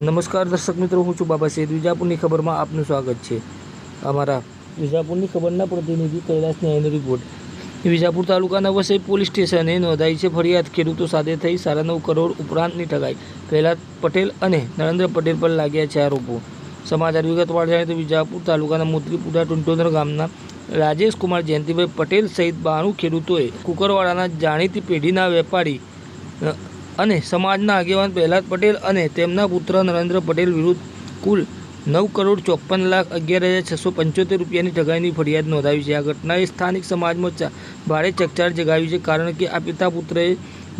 નમસ્કાર દર્શક મિત્રો, હું છું બાબા સૈદ. વિજાપુરની ખબરમાં આપનું સ્વાગત છે. અમારા વિજાપુરની ખબરના પ્રતિનિધિ કૈલાસ ન્યાયનો રિપોર્ટ વિજાપુર તાલુકાના વસઈ પોલીસ સ્ટેશને નોંધાઈ છે ફરિયાદ. ખેડૂતો સાથે થઈ સાડા નવ કરોડ ઉપરાંતની ઠગાઈ. કૈલાસ પટેલ અને નરેન્દ્ર પટેલ પર લાગ્યા છે આરોપો. સમાચાર વિગતવાર જાણે તો વિજાપુર તાલુકાના મોત્રીપુરા ટુંટોદર ગામના રાજેશ કુમાર જયંતિભાઈ પટેલ સહિત બાણું ખેડૂતોએ કુકરવાડાના જાણીતી પેઢીના વેપારી અને સમાજના આગેવાન પ્રહલાદ પટેલ અને તેમના પુત્ર નરેન્દ્ર પટેલ વિરુદ્ધ કુલ નવ કરોડ ચોપન લાખ અગિયાર હજાર છસો પંચોતેર રૂપિયાની ઠગાઈની ફરિયાદ નોંધાવી છે. આ ઘટનાએ સ્થાનિક સમાજમાં ભારે ચકચાર જગાવી છે કારણ કે આ પિતા પુત્રએ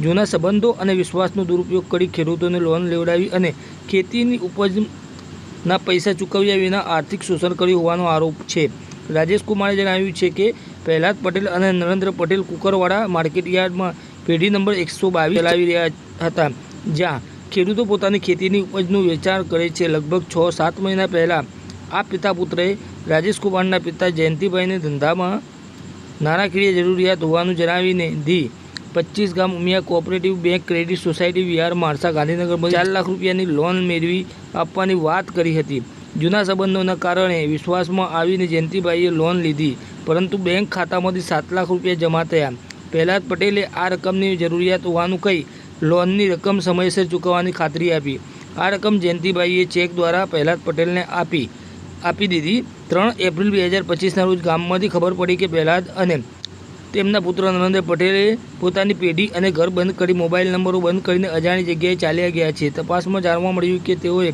જૂના સંબંધો અને વિશ્વાસનો દુરુપયોગ કરી ખેડૂતોને લોન લેવડાવી અને ખેતીની ઉપજના પૈસા ચૂકવ્યા વિના આર્થિક શોષણ કર્યું હોવાનો આરોપ છે. રાજેશ કુમારે જણાવ્યું છે કે, પ્રહલાદ પટેલ અને નરેન્દ્ર પટેલ કુકરવાડા માર્કેટ યાર્ડમાં પેઢી નંબર એકસો બાવીસ ચલાવી રહ્યા હતા, જ્યાં ખેડૂતો પોતાની ખેતીની ઉપજનું વેચાણ કરે છે. લગભગ છ, સાત મહિના પહેલાં આ પિતા પુત્રએ રાજેશ કુમારના પિતા જયંતિભાઈને ધંધામાં નાણાકીય જરૂરિયાત હોવાનું જણાવીને ધી પચીસ ગામ Umiya cooperative bank credit society Vihar Mansa ગાંધીનગરમાં ચાર લાખ રૂપિયાની લોન મેળવી આપવાની વાત કરી હતી. જૂના સંબંધોના કારણે વિશ્વાસમાં આવીને જયંતિભાઈએ લોન લીધી, પરંતુ બેંક ખાતામાંથી સાત લાખ રૂપિયા જમા થયા. પહેલાં પટેલે આ રકમની જરૂરિયાત હોવાનું કહી લોનની રકમ સમયસર ચૂકવવાની ખાતરી આપી. આ રકમ જયંતિભાઈએ ચેક દ્વારા પ્રહલાદ પટેલને આપી આપી દીધી. ત્રણ એપ્રિલ બે હજાર પચીસના રોજ ગામમાંથી ખબર પડી કે પ્રહલાદ અને તેમના પુત્ર નરેન્દ્ર પટેલે પોતાની પેઢી અને ઘર બંધ કરી મોબાઈલ નંબરો બંધ કરીને અજાણી જગ્યાએ ચાલ્યા ગયા છે. તપાસમાં જાણવા મળ્યું કે તેઓએ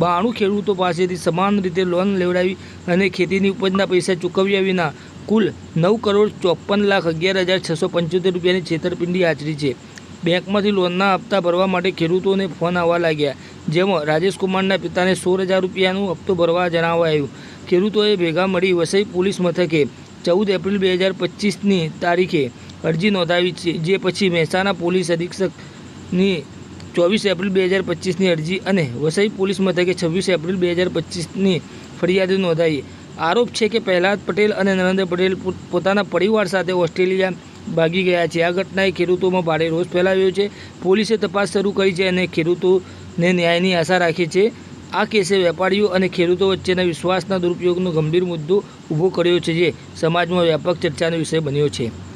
બાણું ખેડૂતો પાસેથી સમાન રીતે લોન લેવડાવી અને ખેતીની ઉપજના પૈસા ચૂકવ્યા વિના કુલ નવ કરોડ ચોપન લાખ અગિયાર હજાર છસો પંચોતેર રૂપિયાની છેતરપિંડી આચરી છે. બેંકમાંથી લોનના હપ્તા ભરવા માટે ખેડૂતોને ફોન આવવા લાગ્યા. જેમાં રાજેશ કુમારના પિતાને સોળ હજાર રૂપિયાનો હપ્તો ભરવા જણાવાયું. ખેડૂતોએ ભેગા મળી વસઈ પોલીસ મથકે ચૌદ એપ્રિલ બે હજાર પચીસની તારીખે અરજી નોંધાવી છે, જે પછી મહેસાણા પોલીસ અધિક્ષકની ચોવીસ એપ્રિલ બે હજાર પચીસની અરજી અને વસઈ પોલીસ મથકે છવ્વીસ એપ્રિલ બે હજાર પચીસની ફરિયાદ નોંધાઈ. આરોપ છે કે પ્રહલાદ પટેલ અને નરેન્દ્ર પટેલ પોતાના પરિવાર સાથે ઓસ્ટ્રેલિયા ભાગી ગયા છે. આ ઘટનાએ ખેડૂતોમાં ભારે રોષ ફેલાવ્યો છે. પોલીસે તપાસ શરૂ કરી છે અને ખેડૂતોને ન્યાયની આશા રાખી છે. આ કેસે વેપારીઓ અને ખેડૂતો વચ્ચેના વિશ્વાસના દુરુપયોગનો ગંભીર મુદ્દો ઊભો કર્યો છે જે સમાજમાં વ્યાપક ચર્ચાનો વિષય બન્યો છે.